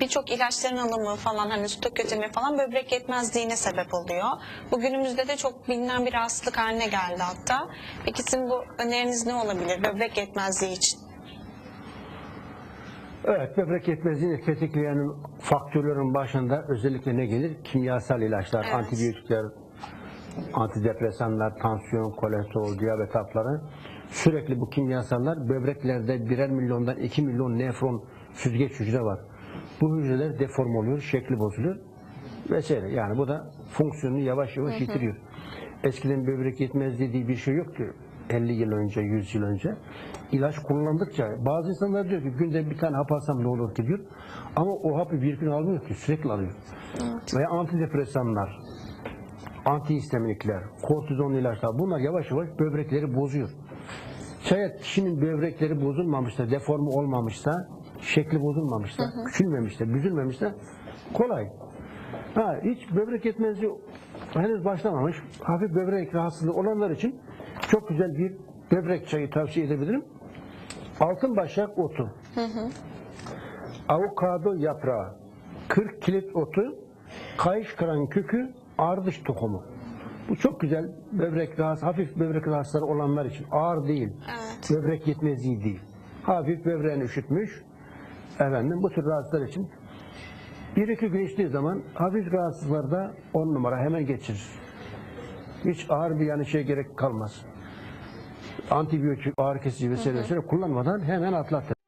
birçok ilaçların alımı falan hani su kötemi falan böbrek yetmezliğine sebep oluyor. Bugünümüzde de çok bilinen bir rahatsızlık haline geldi hatta. Peki sizin bu öneriniz ne olabilir böbrek yetmezliği için? Evet, böbrek yetmezliğini tetikleyen faktörlerin başında özellikle ne gelir? Kimyasal ilaçlar, Evet. antibiyotikler, antidepresanlar, tansiyon, kolesterol, diyabet hapları. Sürekli bu kimyasallar böbreklerde birer milyondan 2 milyon nefron süzgeç hücre var. Bu hücreler deform oluyor, şekli bozuluyor vesaire. Yani bu da fonksiyonunu yavaş yavaş yitiriyor. Eskiden böbrek yetmezliği diye bir şey yoktu. 50 yıl önce, 100 yıl önce. İlaç kullandıkça bazı insanlar diyor ki günde bir tane hap alsam ne olur ki diyor. Ama o hapı bir gün almıyor ki sürekli alıyor. Veya antidepresanlar, antihistaminikler, kortizon ilaçlar bunlar yavaş yavaş böbrekleri bozuyor. Şayet kişinin böbrekleri bozulmamışsa, deforme olmamışsa, şekli bozulmamışsa, küçülmemişse, büzülmemişse kolay. Ha, hiç böbrek yetmezliği henüz başlamamış, hafif böbrek rahatsızlığı olanlar için çok güzel bir böbrek çayı tavsiye edebilirim. Altın başak otu, avokado yaprağı, 40 kilit otu, kayış kıran kökü, ardış tohumu. Bu çok güzel böbrek rahatsız, hafif böbrek rahatsızları olanlar için. Ağır değil. Evet. Böbrek yetmezliği değil. Hafif böbreğini üşütmüş. Efendim bu tür rahatsızlar için bir iki gün içtiği zaman hafif rahatsızlarda on numara hemen geçirir. Hiç ağır bir yani şey gerek kalmaz. Antibiyotik, ağrı kesici vesaire vesaire kullanmadan hemen atlatır.